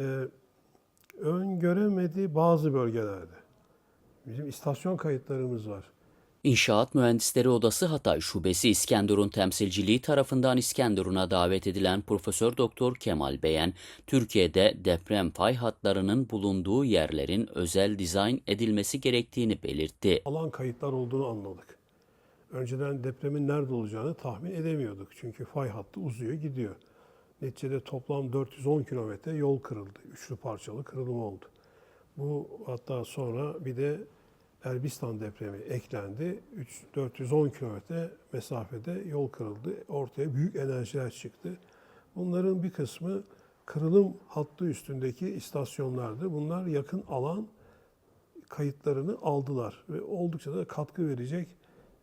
e, öngöremedi bazı bölgelerde. Bizim istasyon kayıtlarımız var. İnşaat Mühendisleri Odası Hatay Şubesi İskenderun temsilciliği tarafından İskenderun'a davet edilen Profesör Doktor Kemal Beyen, Türkiye'de deprem fay hatlarının bulunduğu yerlerin özel dizayn edilmesi gerektiğini belirtti. Alan kayıtlar olduğunu anladık. Önceden depremin nerede olacağını tahmin edemiyorduk. Çünkü fay hattı uzuyor gidiyor. Neticede toplam 410 kilometre yol kırıldı. Üçlü parçalı kırılma oldu. Bu hatta sonra bir de Elbistan depremi eklendi. 3, 410 kilometre mesafede yol kırıldı. Ortaya büyük enerjiler çıktı. Bunların bir kısmı kırılım hattı üstündeki istasyonlardı. Bunlar yakın alan kayıtlarını aldılar ve oldukça da katkı verecek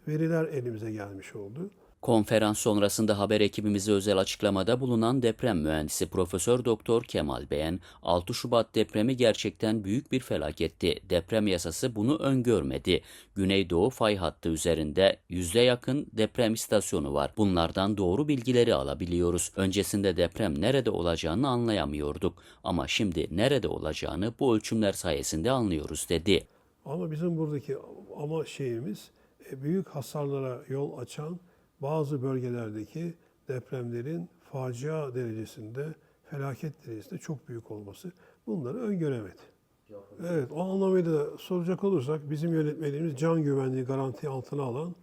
veriler elimize gelmiş oldu. Konferans sonrasında haber ekibimize özel açıklamada bulunan deprem mühendisi Profesör Doktor Kemal Beyen, 6 Şubat depremi gerçekten büyük bir felaketti. Deprem yasası bunu öngörmedi. Güneydoğu fay hattı üzerinde yüzde yakın deprem istasyonu var. Bunlardan doğru bilgileri alabiliyoruz. Öncesinde deprem nerede olacağını anlayamıyorduk. Ama şimdi nerede olacağını bu ölçümler sayesinde anlıyoruz dedi. Ama bizim buradaki ama şeyimiz e, büyük hasarlara yol açan bazı bölgelerdeki depremlerin facia derecesinde, felaket derecesinde çok büyük olması bunları öngöremedi. Evet, o anlamıyla soracak olursak bizim yönetmeliğimiz can güvenliği garanti altına alan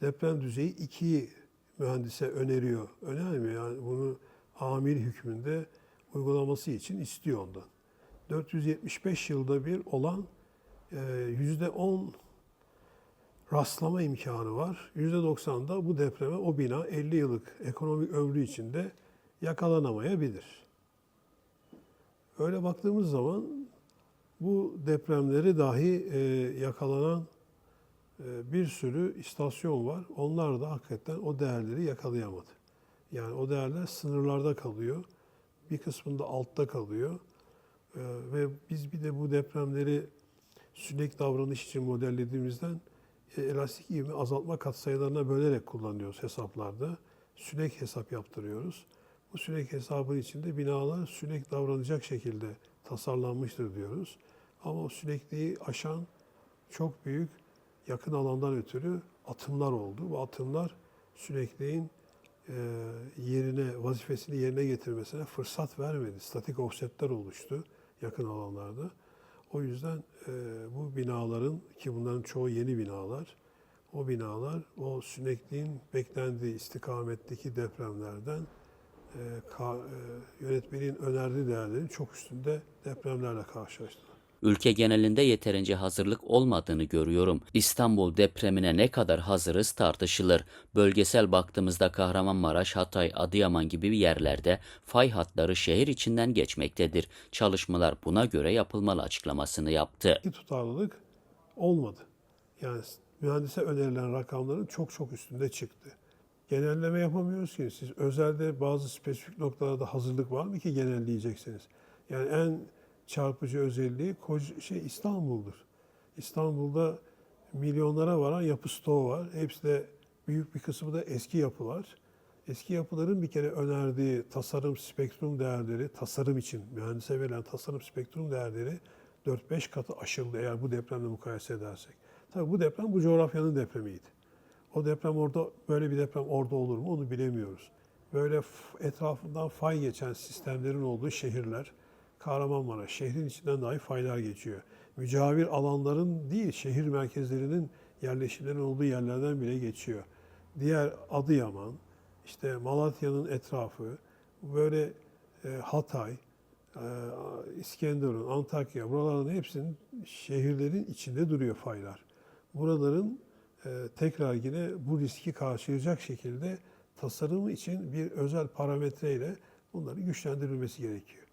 deprem düzeyi 2'yi mühendise öneriyor. Önermiyor yani bunu amir hükmünde uygulaması için istiyor ondan. 475 yılda bir olan e, %10 rastlama imkanı var. %90'da bu depreme o bina 50 yıllık ekonomik ömrü içinde yakalanamayabilir. Öyle baktığımız zaman bu depremleri dahi e, yakalanan e, bir sürü istasyon var. Onlar da hakikaten o değerleri yakalayamadı. Yani o değerler sınırlarda kalıyor. Bir kısmında altta kalıyor. E, ve biz bir de bu depremleri sünek davranış için modellediğimizden elastik ivme azaltma katsayılarına bölerek kullanıyoruz hesaplarda. Sünek hesap yaptırıyoruz. Bu sünek hesabın içinde binalar sünek davranacak şekilde tasarlanmıştır diyoruz. Ama o sünekliği aşan çok büyük yakın alandan ötürü atımlar oldu. Bu atımlar sünekliğin e, yerine, vazifesini yerine getirmesine fırsat vermedi. Statik offsetler oluştu yakın alanlarda. O yüzden e, bu binaların ki bunların çoğu yeni binalar, o binalar o sünekliğin beklendiği istikametteki depremlerden e, ka, e, yönetmenin önerdiği değerlerin çok üstünde depremlerle karşılaştılar. Ülke genelinde yeterince hazırlık olmadığını görüyorum. İstanbul depremine ne kadar hazırız tartışılır. Bölgesel baktığımızda Kahramanmaraş, Hatay, Adıyaman gibi yerlerde fay hatları şehir içinden geçmektedir. Çalışmalar buna göre yapılmalı açıklamasını yaptı. Tutarlılık olmadı. Yani mühendise önerilen rakamların çok çok üstünde çıktı. Genelleme yapamıyoruz ki. Siz özelde bazı spesifik noktalarda hazırlık var mı ki genelleyeceksiniz? Yani en çarpıcı özelliği şey İstanbul'dur. İstanbul'da milyonlara varan yapı stoğu var. Hepsi de büyük bir kısmı da eski yapılar. Eski yapıların bir kere önerdiği tasarım spektrum değerleri, tasarım için mühendise verilen tasarım spektrum değerleri 4-5 katı aşıldı eğer bu depremle mukayese edersek. Tabii bu deprem bu coğrafyanın depremiydi. O deprem orada, böyle bir deprem orada olur mu onu bilemiyoruz. Böyle etrafından fay geçen sistemlerin olduğu şehirler, Kahramanmaraş, şehrin içinden dahi faylar geçiyor. Mücavir alanların değil, şehir merkezlerinin yerleşimlerin olduğu yerlerden bile geçiyor. Diğer Adıyaman, işte Malatya'nın etrafı, böyle e, Hatay, e, İskenderun, Antakya, buraların hepsinin şehirlerin içinde duruyor faylar. Buraların e, tekrar yine bu riski karşılayacak şekilde tasarımı için bir özel parametreyle bunların güçlendirilmesi gerekiyor.